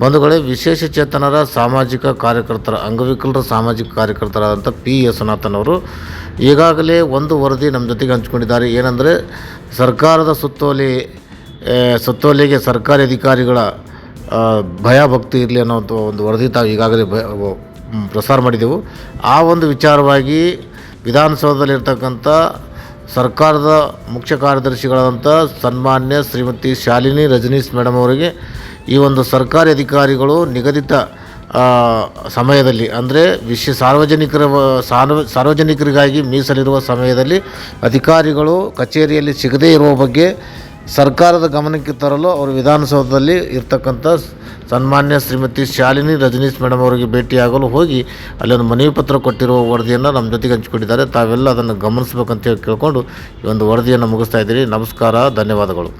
ಬಂಧುಗಳೇ, ವಿಶೇಷ ಚೇತನರ ಸಾಮಾಜಿಕ ಕಾರ್ಯಕರ್ತರ, ಅಂಗವಿಕಲರ ಸಾಮಾಜಿಕ ಕಾರ್ಯಕರ್ತರಾದಂಥ ಪಿ ಯಶನಾಥನ್ ಅವರು ಈಗಾಗಲೇ ಒಂದು ವರದಿ ನಮ್ಮ ಜೊತೆಗೆ ಹಂಚಿಕೊಂಡಿದ್ದಾರೆ. ಏನಂದರೆ, ಸರ್ಕಾರದ ಸುತ್ತೋಲೆ ಸುತ್ತೋಲೆಗೆ ಸರ್ಕಾರಿ ಅಧಿಕಾರಿಗಳ ಭಯಭಕ್ತಿ ಭಯ ಭಕ್ತಿ ಇರಲಿ ಅನ್ನೋ ಒಂದು- ಒಂದು ವರದಿ ತಾವು ಈಗಾಗಲೇ ಭಯ ಪ್ರಸಾರ ಮಾಡಿದೆವು. ಆ ಒಂದು ವಿಚಾರವಾಗಿ ವಿಧಾನಸೌಧದಲ್ಲಿರ್ತಕ್ಕಂಥ ಸರ್ಕಾರದ ಮುಖ್ಯ ಕಾರ್ಯದರ್ಶಿಗಳಾದಂಥ ಸನ್ಮಾನ್ಯ ಶ್ರೀಮತಿ ಶಾಲಿನಿ ರಜನೀಶ್ ಮೇಡಮ್ ಅವರಿಗೆ ಈ ಒಂದು ಸರ್ಕಾರಿ ಅಧಿಕಾರಿಗಳು ನಿಗದಿತ ಸಮಯದಲ್ಲಿ, ಅಂದರೆ ವಿಶ್ವ ಸಾರ್ವಜನಿಕರ, ಸಾರ್ವ, ಸಾರ್ವಜನಿಕರಿಗಾಗಿ ಮೀಸಲಿರುವ ಸಮಯದಲ್ಲಿ ಅಧಿಕಾರಿಗಳು ಕಚೇರಿಯಲ್ಲಿ ಸಿಗದೇ ಇರುವ ಬಗ್ಗೆ ಸರ್ಕಾರದ ಗಮನಕ್ಕೆ ತರಲು ಅವರು ವಿಧಾನಸೌಧದಲ್ಲಿ ಇರ್ತಕ್ಕಂಥ ಸನ್ಮಾನ್ಯ ಶ್ರೀಮತಿ ಶಾಲಿನಿ ರಜನೀಶ್ ಮೇಡಮ್ ಅವರಿಗೆ ಭೇಟಿಯಾಗಲು ಹೋಗಿ ಅಲ್ಲೊಂದು ಮನವಿ ಪತ್ರ ಕೊಟ್ಟಿರುವ ವರದಿಯನ್ನು ನಮ್ಮ ಜೊತೆಗೆ ಹಂಚಿಕೊಂಡಿದ್ದಾರೆ. ತಾವೆಲ್ಲ ಅದನ್ನು ಗಮನಿಸಬೇಕಂತ ಹೇಳಿ ಕೇಳಿಕೊಂಡು ಈ ಒಂದು ವರದಿಯನ್ನು ಮುಗಿಸ್ತಾ ಇದ್ದೀರಿ. ನಮಸ್ಕಾರ, ಧನ್ಯವಾದಗಳು.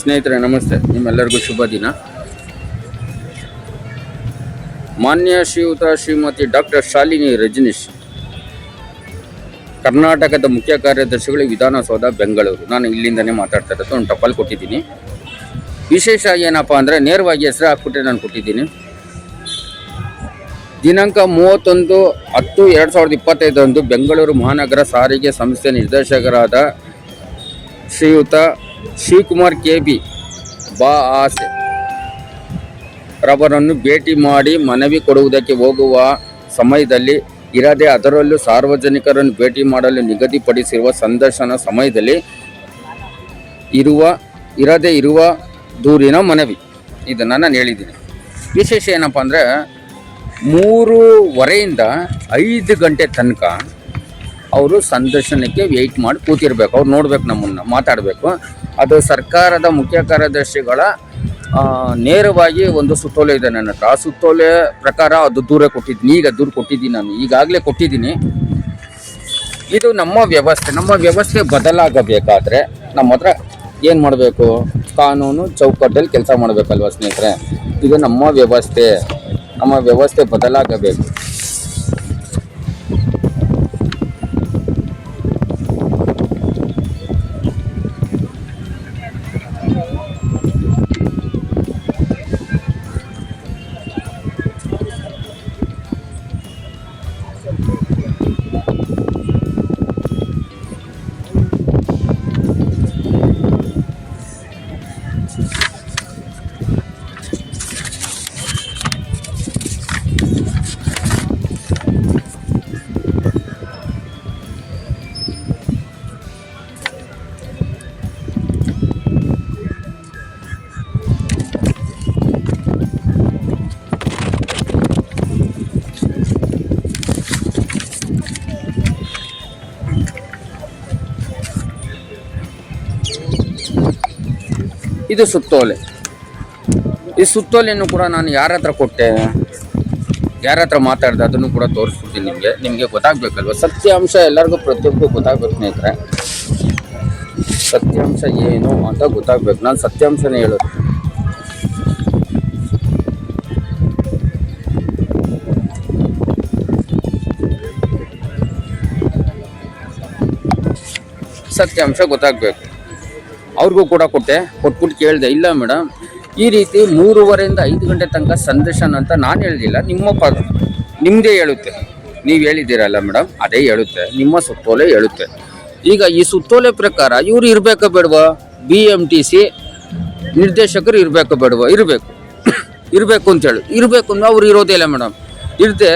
ಸ್ನೇಹಿತರೆ, ನಮಸ್ತೆ. ನಿಮ್ಮೆಲ್ಲರಿಗೂ ಶುಭ ದಿನ. ಮಾನ್ಯ ಶ್ರೀಯುತ ಶ್ರೀಮತಿ ಡಾಕ್ಟರ್ ಶಾಲಿನಿ ರಜನೀಶ್, ಕರ್ನಾಟಕದ ಮುಖ್ಯ ಕಾರ್ಯದರ್ಶಿಗಳು ವಿಧಾನಸೌಧ, ಬೆಂಗಳೂರು. ನಾನು ಇಲ್ಲಿಂದನೇ ಮಾತಾಡ್ತಾ ಇರೋದು, ಒಂದು ಟಪಾಲ್ ಕೊಟ್ಟಿದ್ದೀನಿ. ವಿಶೇಷ ಏನಪ್ಪ ಅಂದರೆ, ನೇರವಾಗಿ ಹೆಸರು ಹಾಕ್ಬಿಟ್ಟೆ ನಾನು ಕೊಟ್ಟಿದ್ದೀನಿ. ದಿನಾಂಕ ಮೂವತ್ತೊಂದು ಹತ್ತು ಎರಡು ಸಾವಿರದ ಇಪ್ಪತ್ತೈದರಂದು ಬೆಂಗಳೂರು ಮಹಾನಗರ ಸಾರಿಗೆ ಸಂಸ್ಥೆ ನಿರ್ದೇಶಕರಾದ ಶ್ರೀಯುತ ಶಿವಕುಮಾರ್ ಕೆ ಬಿ ಬಾ ಆಸೆ. ರವರನ್ನು ಭೇಟಿ ಮಾಡಿ ಮನವಿ ಕೊಡುವುದಕ್ಕೆ ಹೋಗುವ ಸಮಯದಲ್ಲಿ ಇರದೆ ಅದರಲ್ಲೂ ಸಾರ್ವಜನಿಕರನ್ನು ಭೇಟಿ ಮಾಡಲು ನಿಗದಿಪಡಿಸಿರುವ ಸಂದರ್ಶನ ಸಮಯದಲ್ಲಿ ಇರುವ, ಇರದೇ ಇರುವ ದೂರಿನ ಮನವಿ. ಇದನ್ನು ನಾನು ಹೇಳಿದ್ದೀನಿ. ವಿಶೇಷ ಏನಪ್ಪ ಅಂದರೆ ಮೂರುವರೆಯಿಂದ ಐದು ಗಂಟೆ ತನಕ ಅವರು ಸಂದರ್ಶನಕ್ಕೆ ವೆಯ್ಟ್ ಮಾಡಿ ಕೂತಿರ್ಬೇಕು. ಅವ್ರು ನೋಡ್ಬೇಕು ನಮ್ಮನ್ನು, ಮಾತಾಡಬೇಕು. ಅದು ಸರ್ಕಾರದ ಮುಖ್ಯ ಕಾರ್ಯದರ್ಶಿಗಳ ನೇರವಾಗಿ ಒಂದು ಸುತ್ತೋಲೆ ಇದೆ ನನ್ನ ಹತ್ರ. ಆ ಸುತ್ತೋಲೆ ಪ್ರಕಾರ ಅದು ದೂರ ಕೊಟ್ಟಿದ್ದೀನಿ. ಈಗ ದೂರ ಕೊಟ್ಟಿದ್ದೀನಿ ನಾನು. ಈಗಾಗಲೇ ಕೊಟ್ಟಿದ್ದೀನಿ. ಇದು ನಮ್ಮ ವ್ಯವಸ್ಥೆ. ನಮ್ಮ ವ್ಯವಸ್ಥೆ ಬದಲಾಗಬೇಕಾದ್ರೆ ನಮ್ಮ ಹತ್ರ ಏನು ಮಾಡಬೇಕು? ಕಾನೂನು ಚೌಕಟ್ಟಲ್ಲಿ ಕೆಲಸ ಮಾಡಬೇಕಲ್ವ ಸ್ನೇಹಿತರೆ? ಇದು ನಮ್ಮ ವ್ಯವಸ್ಥೆ. ನಮ್ಮ ವ್ಯವಸ್ಥೆ ಬದಲಾಗಬೇಕು. ಇದು ಸುತ್ತೋಲೆ. ಈ ಸುತ್ತೋಲೆಯನ್ನು ಕೂಡ ನಾನು ಯಾರ ಹತ್ರ ಕೊಟ್ಟೆ? ಯಾರ ಹತ್ರ ಮಾತಾಡಿದೆ? ಅದನ್ನು ಕೂಡ ತೋರಿಸ್ಬಿಡ್ತೀನಿ ನಿಮಗೆ. ನಿಮಗೆ ಗೊತ್ತಾಗಬೇಕಲ್ವ? ಸತ್ಯಾಂಶ ಎಲ್ಲರಿಗೂ ಪ್ರತಿಯೊಬ್ಬರು ಗೊತ್ತಾಗಬೇಕು ಸ್ನೇಹಿತರೆ. ಸತ್ಯಾಂಶ ಏನು ಅಂತ ಗೊತ್ತಾಗಬೇಕು. ನಾನು ಸತ್ಯಾಂಶನೇ ಹೇಳೋದು. ಸತ್ಯಾಂಶ ಗೊತ್ತಾಗಬೇಕು. ಅವ್ರಿಗೂ ಕೂಡ ಕೊಟ್ಟೆ, ಕೊಟ್ಬಿಟ್ಟು ಕೇಳಿದೆ, ಇಲ್ಲ ಮೇಡಮ್, ಈ ರೀತಿ ಮೂರುವರೆಯಿಂದ ಐದು ಗಂಟೆ ತನಕ ಸಂದರ್ಶನ ಅಂತ ನಾನು ಹೇಳ್ದಿಲ್ಲ, ನಿಮ್ಮ ಪ ನಿಮ್ಮದೇ ಹೇಳುತ್ತೆ. ನೀವು ಹೇಳಿದ್ದೀರಲ್ಲ ಮೇಡಮ್, ಅದೇ ಹೇಳುತ್ತೆ, ನಿಮ್ಮ ಸುತ್ತೋಲೆ ಹೇಳುತ್ತೆ. ಈಗ ಈ ಸುತ್ತೋಲೆ ಪ್ರಕಾರ ಇವರು ಇರಬೇಕಾ ಬೇಡವಾ? ಬಿ ಎಂ ಟಿ ಸಿ ನಿರ್ದೇಶಕರು ಇರಬೇಕಾ ಬೇಡವಾ? ಇರಬೇಕು. ಇರಬೇಕು ಅಂತೇಳಿ ಇರಬೇಕು ಅಂದರೆ ಅವ್ರು ಇರೋದೇ ಇಲ್ಲ ಮೇಡಮ್. ಇರದೆ,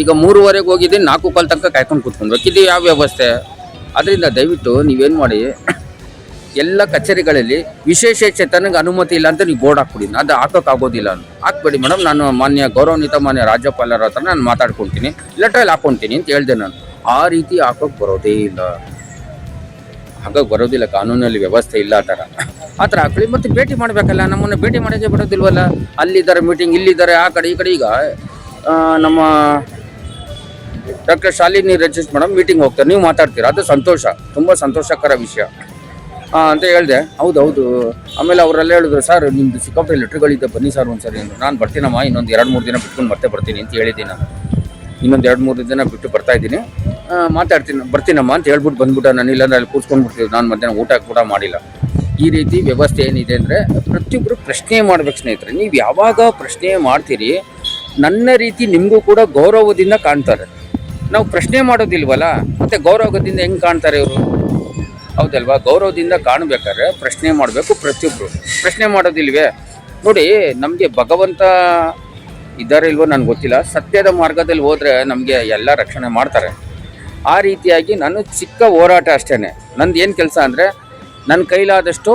ಈಗ ಮೂರುವರೆಗೆ ಹೋಗಿದ್ದೀನಿ, ನಾಲ್ಕು ಕಾಲು ತನಕ ಕಾಯ್ಕೊಂಡು ಕೂತ್ಕೊಂಡ್ಬೇಕು. ಇದು ಯಾವ ವ್ಯವಸ್ಥೆ? ಅದರಿಂದ ದಯವಿಟ್ಟು ನೀವೇನು ಮಾಡಿ ಎಲ್ಲ ಕಚೇರಿಗಳಲ್ಲಿ ವಿಶೇಷ ಚೇತನಿಗೆ ಅನುಮತಿ ಇಲ್ಲ ಅಂತ ನೀವು ಬೋರ್ಡ್ ಹಾಕ್ಬಿಡಿ ಅದು ಹಾಕೋಕ್ಕಾಗೋದಿಲ್ಲ ಆಗೋದಿಲ್ಲ ಹಾಕ್ಬೇಡಿ ಮೇಡಮ್, ನಾನು ಮಾನ್ಯ ಗೌರವಾನ್ವಿತ ಮಾನ್ಯ ರಾಜ್ಯಪಾಲರ ಹತ್ರ ನಾನು ಮಾತಾಡ್ಕೊಳ್ತೀನಿ. ಲೆಟ್ರಲ್ಲಿ ಹಾಕ್ಕೊಳ್ತೀನಿ ಅಂತ ಹೇಳ್ದೆ ನಾನು. ಆ ರೀತಿ ಹಾಕೋಕೆ ಬರೋದೇ ಇಲ್ಲ. ಹಾಗಾಗಿ ಬರೋದಿಲ್ಲ, ಕಾನೂನಲ್ಲಿ ವ್ಯವಸ್ಥೆ ಇಲ್ಲ ಆ ಥರ. ಆ ಥರ ಹಾಕೊಳ್ಳಿ ಮತ್ತೆ ಭೇಟಿ ಮಾಡಬೇಕಲ್ಲ, ನಮ್ಮನ್ನು ಭೇಟಿ ಮಾಡೋಕ್ಕೆ ಬಿಡೋದಿಲ್ವಲ್ಲ? ಅಲ್ಲಿದ್ದಾರೆ ಮೀಟಿಂಗ್, ಇಲ್ಲಿದ್ದಾರೆ, ಆ ಕಡೆ ಈ ಕಡೆ ಈಗ ನಮ್ಮ doctor Shalini Rajesh madam meeting ಹೋಗ್ತಾರೆ. ನೀವು ಮಾತಾಡ್ತೀರಾ? ಅದು ಸಂತೋಷ, ತುಂಬ ಸಂತೋಷಕರ ವಿಷಯ. ಅಂತ ಹೇಳಿದೆ. ಹೌದು ಹೌದು. ಆಮೇಲೆ ಅವರೆಲ್ಲ ಹೇಳಿದ್ರು, ಸರ್, ನಿಮ್ದು ಸಿಕ್ಕಾಪಟ್ಟೆ ಲೆಟ್ರ್ಗಳಿದೆ ಬನ್ನಿ ಸರ್ ಒಂದ್ಸರಿ ಅಂದ್ರು. ನಾನು ಬರ್ತೀನಮ್ಮ ಇನ್ನೊಂದು ಎರಡು ಮೂರು ದಿನ ಬಿಟ್ಕೊಂಡು ಮತ್ತೆ ಬರ್ತೀನಿ ಅಂತ ಹೇಳಿದ್ದೀನಿ ನಾನು. ಇನ್ನೊಂದು ಎರಡು ಮೂರು ದಿನ ಬಿಟ್ಟು ಬರ್ತಾ ಇದ್ದೀನಿ. ಮಾತಾಡ್ತೀನಿ, ಬರ್ತೀನಮ್ಮ ಅಂತ ಹೇಳ್ಬಿಟ್ಟು ಬಂದ್ಬಿಟ್ಟು ನಾನು ಇಲ್ಲಾಂದ್ರೆ ಅಲ್ಲಿ ಕೂತ್ಕೊಂಡು ಬಿಡ್ತೀವಿ ನಾನು ಮಧ್ಯಾಹ್ನ ಊಟ ಕೂಡ ಮಾಡಿಲ್ಲ. ಈ ರೀತಿ ವ್ಯವಸ್ಥೆ ಏನಿದೆ ಅಂದರೆ ಪ್ರತಿಯೊಬ್ಬರು ಪ್ರಶ್ನೆ ಮಾಡ್ಬೇಕು ಸ್ನೇಹಿತರೆ. ನೀವು ಯಾವಾಗ ಪ್ರಶ್ನೆ ಮಾಡ್ತೀರಿ, ನನ್ನ ರೀತಿ ನಿಮಗೂ ಕೂಡ ಗೌರವದಿಂದ ಕಾಣ್ತಾರೆ. ನಾವು ಪ್ರಶ್ನೆ ಮಾಡೋದಿಲ್ವಲ್ಲ, ಮತ್ತು ಗೌರವದಿಂದ ಹೆಂಗೆ ಕಾಣ್ತಾರೆ ಇವರು? ಹೌದಲ್ವಾ? ಗೌರವದಿಂದ ಕಾಣಬೇಕಾದ್ರೆ ಪ್ರಶ್ನೆ ಮಾಡಬೇಕು ಪ್ರತಿಯೊಬ್ಬರು ಪ್ರಶ್ನೆ ಮಾಡೋದಿಲ್ವೇ? ನೋಡಿ, ನಮಗೆ ಭಗವಂತ ಇದ್ದಾರೆ ಇಲ್ವೋ ನನಗೆ ಗೊತ್ತಿಲ್ಲ. ಸತ್ಯದ ಮಾರ್ಗದಲ್ಲಿ ಹೋದರೆ ನಮಗೆ ಎಲ್ಲ ರಕ್ಷಣೆ ಮಾಡ್ತಾರೆ. ಆ ರೀತಿಯಾಗಿ ನಾನು ಚಿಕ್ಕ ಹೋರಾಟ ಅಷ್ಟೇ ನಂದು ಏನು ಕೆಲಸ ಅಂದರೆ ನನ್ನ ಕೈಲಾದಷ್ಟು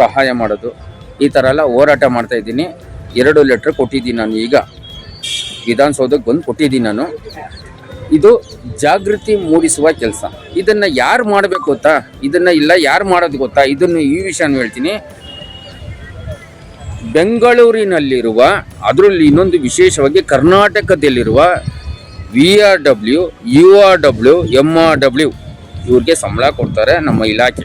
ಸಹಾಯ ಮಾಡೋದು. ಈ ಥರ ಎಲ್ಲ ಹೋರಾಟ ಮಾಡ್ತಾಯಿದ್ದೀನಿ ಎರಡು ಲೆಟ್ರ್ ಕೊಟ್ಟಿದ್ದೀನಿ ನಾನು ಈಗ. ವಿಧಾನಸೌಧಕ್ಕೆ ಬಂದು ಕೊಟ್ಟಿದ್ದೀನಿ ನಾನು. ಇದು ಜಾಗೃತಿ ಮೂಡಿಸುವ ಕೆಲಸ. ಇದನ್ನು ಯಾರು ಮಾಡಬೇಕು ಗೊತ್ತಾ? ಇದನ್ನು ಇಲ್ಲ ಯಾರು ಮಾಡೋದು ಗೊತ್ತಾ? ಇದನ್ನು ಈ ವಿಷಯನ ಹೇಳ್ತೀನಿ. ಬೆಂಗಳೂರಿನಲ್ಲಿರುವ, ಅದರಲ್ಲಿ ಇನ್ನೊಂದು ವಿಶೇಷವಾಗಿ ಕರ್ನಾಟಕದಲ್ಲಿರುವ V R W, U R W M R W ಇವ್ರಿಗೆ ಸಂಬಳ ಕೊಡ್ತಾರೆ ನಮ್ಮ ಇಲಾಖೆ.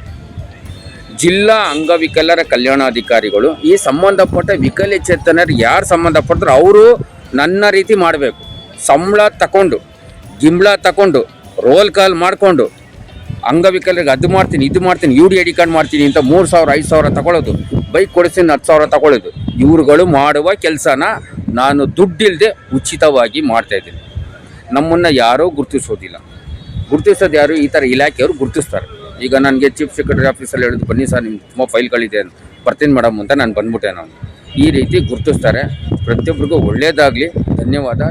ಜಿಲ್ಲಾ ಅಂಗವಿಕಲರ ಕಲ್ಯಾಣಾಧಿಕಾರಿಗಳು, ಈ ಸಂಬಂಧಪಟ್ಟ ವಿಕಲಚೇತನರು ಯಾರು ಸಂಬಂಧಪಟ್ಟರು ಅವರು ನನ್ನ ರೀತಿ ಮಾಡಬೇಕು. ಸಂಬಳ ತಗೊಂಡು ಗಿಂಬಳ ತಗೊಂಡು ರೋಲ್ ಕಾಲ್ ಮಾಡಿಕೊಂಡು, ಅಂಗವಿಕಲರಿಗೆ ಅದು ಮಾಡ್ತೀನಿ, ಇದು ಮಾಡ್ತೀನಿ ಯು ಡಿ ಕಾರ್ಡ್ ಮಾಡ್ತೀನಿ ಅಂತ ಮೂರು ಸಾವಿರ, ಐದು ಸಾವಿರ ತಗೊಳ್ಳೋದು ಬೈಕ್ ಕೊಡಿಸ್ತೀನಿ, ಹತ್ತು ಸಾವಿರ ತಗೊಳ್ಳೋದು ಇವ್ರುಗಳು ಮಾಡುವ ಕೆಲಸನ ನಾನು ದುಡ್ಡಿಲ್ಲದೆ ಉಚಿತವಾಗಿ ಮಾಡ್ತಾ ಇದ್ದೀನಿ. ನಮ್ಮನ್ನು ಯಾರೂ ಗುರುತಿಸೋದಿಲ್ಲ. ಗುರುತಿಸೋದು ಯಾರು? ಈ ಥರ ಇಲಾಖೆಯವರು ಗುರುತಿಸ್ತಾರೆ. ಈಗ ನನಗೆ ಚೀಫ್ ಸೆಕ್ರೆಟರಿ ಆಫೀಸಲ್ಲಿ ಹೇಳಿದ್ರು ಬನ್ನಿ ಸರ್, ನಿಮ್ಗೆ ತುಂಬ ಫೈಲ್ಗಳಿದೆ ಅಂತ. ಬರ್ತೀನಿ ಮೇಡಮ್ ಅಂತ ನಾನು ಬಂದ್ಬಿಟ್ಟೆ ನಾನು. ಈ ರೀತಿ ಗುರುತಿಸ್ತಾರೆ. ಪ್ರತಿಯೊಬ್ಬರಿಗೂ ಒಳ್ಳೆಯದಾಗಲಿ ಧನ್ಯವಾದ.